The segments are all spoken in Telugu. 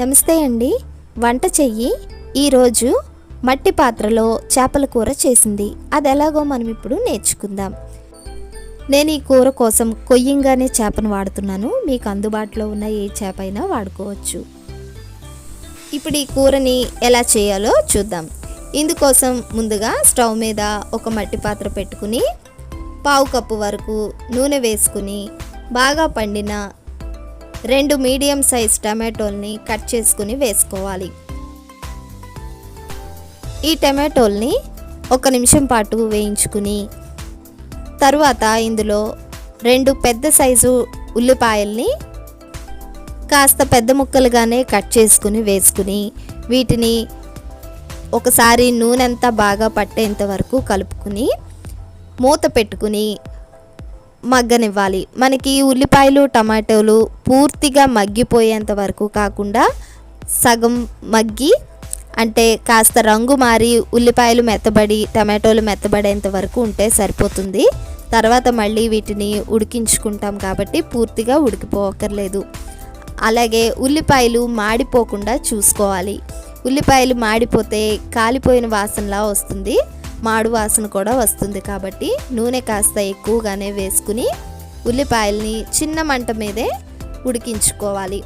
నమస్తే అండి. వంట చెయ్యి ఈరోజు మట్టి పాత్రలో చేపల కూర చేసింది. అది ఎలాగో మనం ఇప్పుడు నేర్చుకుందాం. నేను ఈ కూర కోసం కొయ్యంగానే చేపను వాడుతున్నాను. మీకు అందుబాటులో ఉన్న ఏ చేప అయినా వాడుకోవచ్చు. ఇప్పుడు ఈ కూరని ఎలా చేయాలో చూద్దాం. ఇందుకోసం ముందుగా స్టవ్ మీద ఒక మట్టి పాత్ర పెట్టుకుని పావు కప్పు వరకు నూనె వేసుకుని బాగా పండిన రెండు మీడియం సైజ్ టమాటోల్ని కట్ చేసుకుని వేసుకోవాలి. ఈ టమాటోల్ని ఒక నిమిషం పాటు వేయించుకుని తరువాత ఇందులో రెండు పెద్ద సైజు ఉల్లిపాయల్ని కాస్త పెద్ద ముక్కలుగానే కట్ చేసుకుని వేసుకుని వీటిని ఒకసారి నూనె అంతా బాగా పట్టేంత వరకు కలుపుకుని మూత పెట్టుకుని మగ్గనివ్వాలి. మనకి ఉల్లిపాయలు టమాటోలు పూర్తిగా మగ్గిపోయేంత వరకు కాకుండా సగం మగ్గి అంటే కాస్త రంగు మారి ఉల్లిపాయలు మెత్తబడి టమాటోలు మెత్తబడేంత వరకు ఉంటే సరిపోతుంది. తర్వాత మళ్ళీ వీటిని ఉడికించుకుంటాం కాబట్టి పూర్తిగా ఉడికిపోకర్లేదు. అలాగే ఉల్లిపాయలు మాడిపోకుండా చూసుకోవాలి. ఉల్లిపాయలు మాడిపోతే కాలిపోయిన వాసనలా వస్తుంది. మాడు వాసన కూడా వస్తుంది కాబట్టి నూనె కాస్త ఎక్కువగానే వేసుకుని ఉల్లిపాయల్ని చిన్న మంట మీదే ఉడికించుకోవాలి.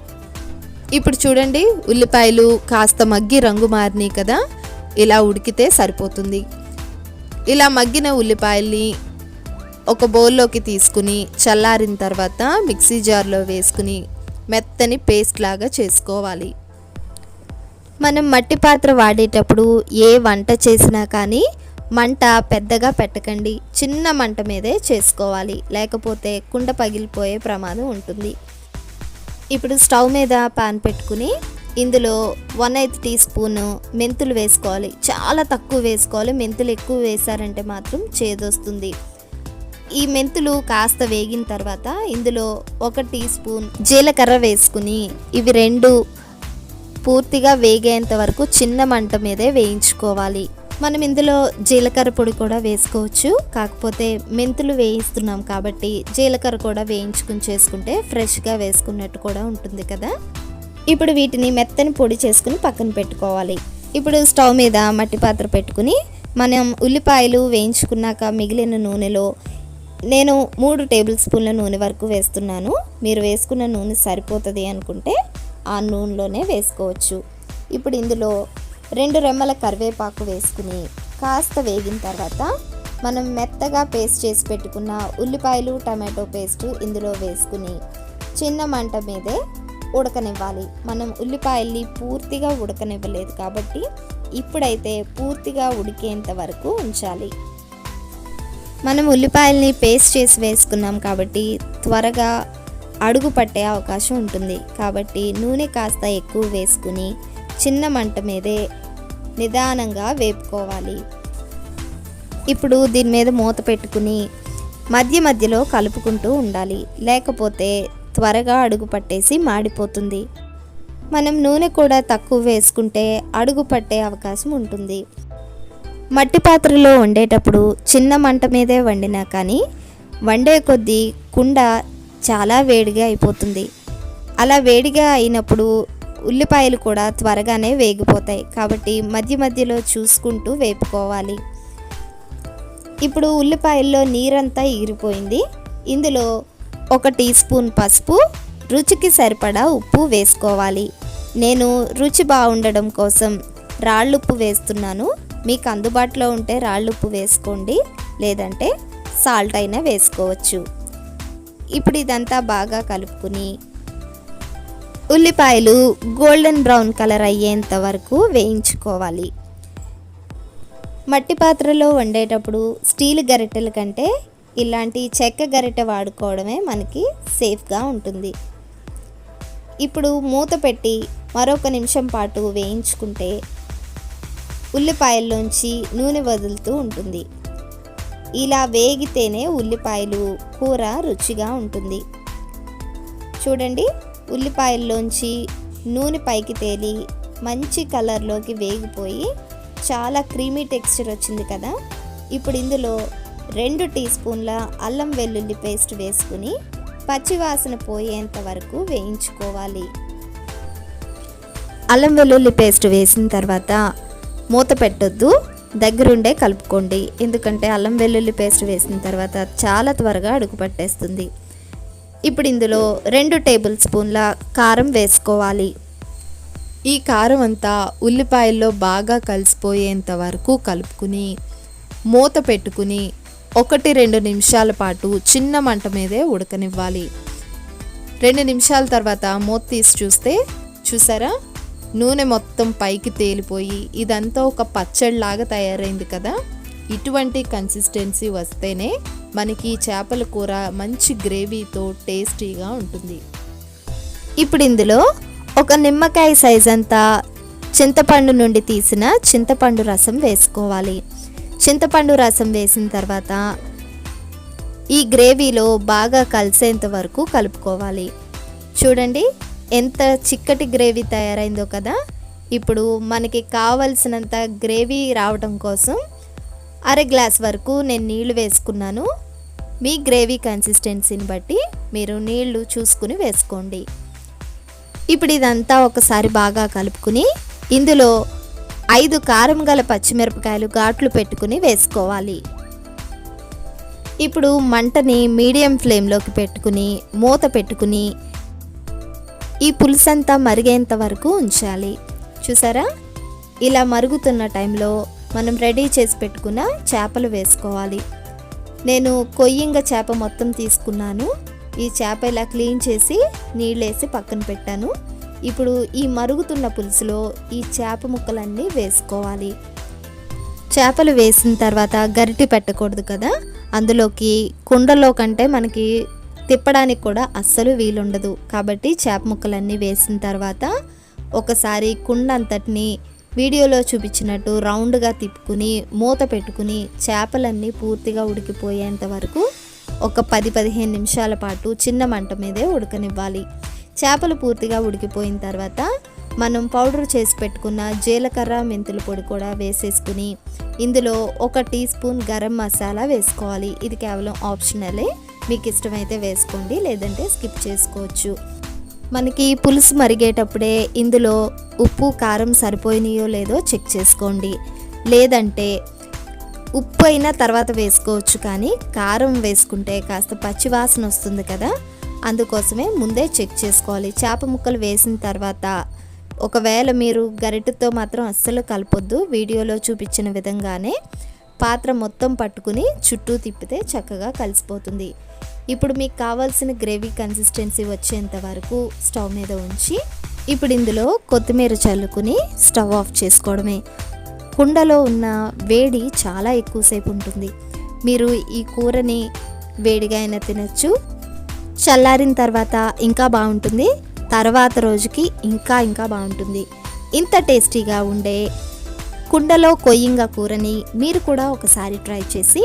ఇప్పుడు చూడండి ఉల్లిపాయలు కాస్త మగ్గి రంగు మారినాయి కదా ఇలా ఉడికితే సరిపోతుంది. ఇలా మగ్గిన ఉల్లిపాయల్ని ఒక బౌల్లోకి తీసుకుని చల్లారిన తర్వాత మిక్సీ జార్లో వేసుకుని మెత్తని పేస్ట్ లాగా చేసుకోవాలి. మనం మట్టి పాత్ర వాడేటప్పుడు ఏ వంట చేసినా కానీ మంట పెద్దగా పెట్టకండి. చిన్న మంట మీదే చేసుకోవాలి. లేకపోతే కుండ పగిలిపోయే ప్రమాదం ఉంటుంది. ఇప్పుడు స్టవ్ మీద పాన్ పెట్టుకుని ఇందులో వన్ ఎయిత్ టీ స్పూన్ మెంతులు వేసుకోవాలి. చాలా తక్కువ వేసుకోవాలి. మెంతులు ఎక్కువ వేశారంటే మాత్రం చేదొస్తుంది. ఈ మెంతులు కాస్త వేగిన తర్వాత ఇందులో ఒక టీ స్పూన్ జీలకర్ర వేసుకుని ఇవి రెండు పూర్తిగా వేగేంత వరకు చిన్న మంట మీదే వేయించుకోవాలి. మనం ఇందులో జీలకర్ర పొడి కూడా వేసుకోవచ్చు. కాకపోతే మెంతులు వేయిస్తున్నాం కాబట్టి జీలకర్ర కూడా వేయించుకుని చేసుకుంటే ఫ్రెష్గా వేసుకున్నట్టు కూడా ఉంటుంది కదా. ఇప్పుడు వీటిని మెత్తని పొడి చేసుకుని పక్కన పెట్టుకోవాలి. ఇప్పుడు స్టవ్ మీద మట్టి పాత్ర పెట్టుకుని మనం ఉల్లిపాయలు వేయించుకున్నాక మిగిలిన నూనెలో నేను మూడు టేబుల్ స్పూన్ల నూనె వరకు వేస్తున్నాను. మీరు వేసుకున్న నూనె సరిపోతుంది అనుకుంటే ఆ నూనెలోనే వేసుకోవచ్చు. ఇప్పుడు ఇందులో రెండు రెమ్మల కరివేపాకు వేసుకుని కాస్త వేగిన తర్వాత మనం మెత్తగా పేస్ట్ చేసి పెట్టుకున్న ఉల్లిపాయలు టమాటో పేస్ట్ ఇందులో వేసుకుని చిన్న మంట మీదే ఉడకనివ్వాలి. మనం ఉల్లిపాయల్ని పూర్తిగా ఉడకనివ్వలేదు కాబట్టి ఇప్పుడైతే పూర్తిగా ఉడికేంత వరకు ఉంచాలి. మనం ఉల్లిపాయల్ని పేస్ట్ చేసి వేసుకున్నాం కాబట్టి త్వరగా అడుగు పట్టే అవకాశం ఉంటుంది. కాబట్టి నూనె కాస్త ఎక్కువ వేసుకుని చిన్న మంట మీదే నిదానంగా వేపుకోవాలి. ఇప్పుడు దీని మీద మూత పెట్టుకుని మధ్య మధ్యలో కలుపుకుంటూ ఉండాలి. లేకపోతే త్వరగా అడుగు పట్టేసి మాడిపోతుంది. మనం నూనె కూడా తక్కువ వేసుకుంటే అడుగు పట్టే అవకాశం ఉంటుంది. మట్టి పాత్రలో వండేటప్పుడు చిన్న మంట మీదే వండినా కానీ వండే కొద్దీ కుండ చాలా వేడిగా అయిపోతుంది. అలా వేడిగా అయినప్పుడు ఉల్లిపాయలు కూడా త్వరగానే వేగిపోతాయి. కాబట్టి మధ్య మధ్యలో చూసుకుంటూ వేపుకోవాలి. ఇప్పుడు ఉల్లిపాయల్లో నీరంతా ఎగిరిపోయింది ఇందులో ఒక టీ స్పూన్ పసుపు రుచికి సరిపడా ఉప్పు వేసుకోవాలి. నేను రుచి బాగుండడం కోసం రాళ్ళుప్పు వేస్తున్నాను. మీకు అందుబాటులో ఉంటే రాళ్ళుప్పు వేసుకోండి. లేదంటే సాల్ట్ అయినా వేసుకోవచ్చు. ఇప్పుడు ఇదంతా బాగా కలుపుకుని ఉల్లిపాయలు గోల్డెన్ బ్రౌన్ కలర్ అయ్యేంత వరకు వేయించుకోవాలి. మట్టి పాత్రలో వండేటప్పుడు స్టీల్ గరిటెల కంటే ఇలాంటి చెక్క గరిటె వాడుకోవడమే మనకి సేఫ్గా ఉంటుంది. ఇప్పుడు మూత పెట్టి మరొక నిమిషం పాటు వేయించుకుంటే ఉల్లిపాయల్లోంచి నూనె వదులుతూ ఉంటుంది. ఇలా వేగితేనే ఉల్లిపాయలు కూర రుచిగా ఉంటుంది. చూడండి. ఉల్లిపాయల్లోంచి నూనె పైకి తేలి మంచి కలర్లోకి వేగిపోయి చాలా క్రీమీ టెక్స్చర్ వచ్చింది కదా. ఇప్పుడు ఇందులో రెండు టీ స్పూన్ల అల్లం వెల్లుల్లి పేస్ట్ వేసుకుని పచ్చివాసన పోయేంత వరకు వేయించుకోవాలి. అల్లం వెల్లుల్లి పేస్ట్ వేసిన తర్వాత మూత పెట్టొద్దు దగ్గరుండే కలుపుకోండి. ఎందుకంటే అల్లం వెల్లుల్లి పేస్ట్ వేసిన తర్వాత చాలా త్వరగా అడుగు పట్టేస్తుంది. ఇప్పుడు ఇందులో రెండు టేబుల్ స్పూన్ల కారం వేసుకోవాలి. ఈ కారం అంతా ఉల్లిపాయల్లో బాగా కలిసిపోయేంత వరకు కలుపుకుని మూత పెట్టుకుని ఒకటి రెండు నిమిషాల పాటు చిన్న మంట మీదే ఉడకనివ్వాలి. రెండు నిమిషాల తర్వాత మూత తీసి చూస్తే చూసారా? నూనె మొత్తం పైకి తేలిపోయి ఇదంతా ఒక పచ్చడిలాగా తయారైంది కదా? ఇటువంటి కన్సిస్టెన్సీ వస్తేనే మనకి చేపల కూర మంచి గ్రేవీతో టేస్టీగా ఉంటుంది. ఇప్పుడు ఇందులో ఒక నిమ్మకాయ సైజ్ అంతా చింతపండు నుండి తీసిన చింతపండు రసం వేసుకోవాలి. చింతపండు రసం వేసిన తర్వాత ఈ గ్రేవీలో బాగా కలిసేంత వరకు కలుపుకోవాలి. చూడండి ఎంత చిక్కటి గ్రేవీ తయారైందో కదా. ఇప్పుడు మనకి కావలసినంత గ్రేవీ రావడం కోసం అర గ్లాస్ వరకు నేను నీళ్ళు వేసుకున్నాను. మీ గ్రేవీ కన్సిస్టెన్సీని బట్టి మీరు నీళ్ళు చూసుకుని వేసుకోండి. ఇప్పుడు ఇదంతా ఒకసారి బాగా కలుపుకుని ఇందులో ఐదు కారం గల పచ్చిమిరపకాయలు ఘాట్లు పెట్టుకుని వేసుకోవాలి. ఇప్పుడు మంటని మీడియం ఫ్లేమ్లోకి పెట్టుకుని మూత పెట్టుకుని ఈ పులుసంతా మరిగేంత వరకు ఉంచాలి. చూసారా? ఇలా మరుగుతున్న టైంలో మనం రెడీ చేసి పెట్టుకున్న చేపలు వేసుకోవాలి. నేను కొయ్యింగ చేప మొత్తం తీసుకున్నాను. ఈ చేప ఇలా క్లీన్ చేసి నీళ్ళేసి పక్కన పెట్టాను. ఇప్పుడు ఈ మరుగుతున్న పులుసులో ఈ చేప ముక్కలన్నీ వేసుకోవాలి. చేపలు వేసిన తర్వాత గరిటి పెట్టకూడదు కదా? అందులోకి కుండలో కంటే మనకి తిప్పడానికి కూడా అస్సలు వీలుండదు. కాబట్టి చేప ముక్కలన్నీ వేసిన తర్వాత ఒకసారి కుండ అంతటిని వీడియోలో చూపించినట్టు రౌండ్గా తిప్పుకుని మూత పెట్టుకుని చేపలన్నీ పూర్తిగా ఉడికిపోయేంత వరకు ఒక పది పదిహేను నిమిషాల పాటు చిన్న మంట మీదే ఉడకనివ్వాలి. చేపలు పూర్తిగా ఉడికిపోయిన తర్వాత మనం పౌడర్ చేసి పెట్టుకున్న జీలకర్ర మెంతుల పొడి కూడా వేసేసుకుని ఇందులో ఒక టీ స్పూన్ గరం మసాలా వేసుకోవాలి. ఇది కేవలం ఆప్షనలే. మీకు ఇష్టమైతే వేసుకోండి లేదంటే స్కిప్ చేసుకోవచ్చు. మనకి పులుసు మరిగేటప్పుడే ఇందులో ఉప్పు కారం సరిపోయినాయో లేదో చెక్ చేసుకోండి. లేదంటే ఉప్పు అయినా తర్వాత వేసుకోవచ్చు కానీ కారం వేసుకుంటే కాస్త పచ్చివాసన వస్తుంది కదా. అందుకోసమే ముందే చెక్ చేసుకోవాలి. చేప ముక్కలు వేసిన తర్వాత ఒకవేళ మీరు గరిటతో మాత్రం అస్సలు కలపొద్దు. వీడియోలో చూపించిన విధంగానే పాత్ర మొత్తం పట్టుకుని చుట్టూ తిప్పితే చక్కగా కలిసిపోతుంది. ఇప్పుడు మీకు కావాల్సిన గ్రేవీ కన్సిస్టెన్సీ వచ్చేంత వరకు స్టవ్ మీద ఉంచి ఇప్పుడు ఇందులో కొత్తిమీర చల్లుకుని స్టవ్ ఆఫ్ చేసుకోవడమే. కుండలో ఉన్న వేడి చాలా ఎక్కువసేపు ఉంటుంది. మీరు ఈ కూరని వేడిగా అయినా తినచ్చు. చల్లారిన తర్వాత ఇంకా బాగుంటుంది. తర్వాత రోజుకి ఇంకా ఇంకా బాగుంటుంది. ఇంత టేస్టీగా ఉండే కుండలో కొయ్యంగా కూరని మీరు కూడా ఒకసారి ట్రై చేసి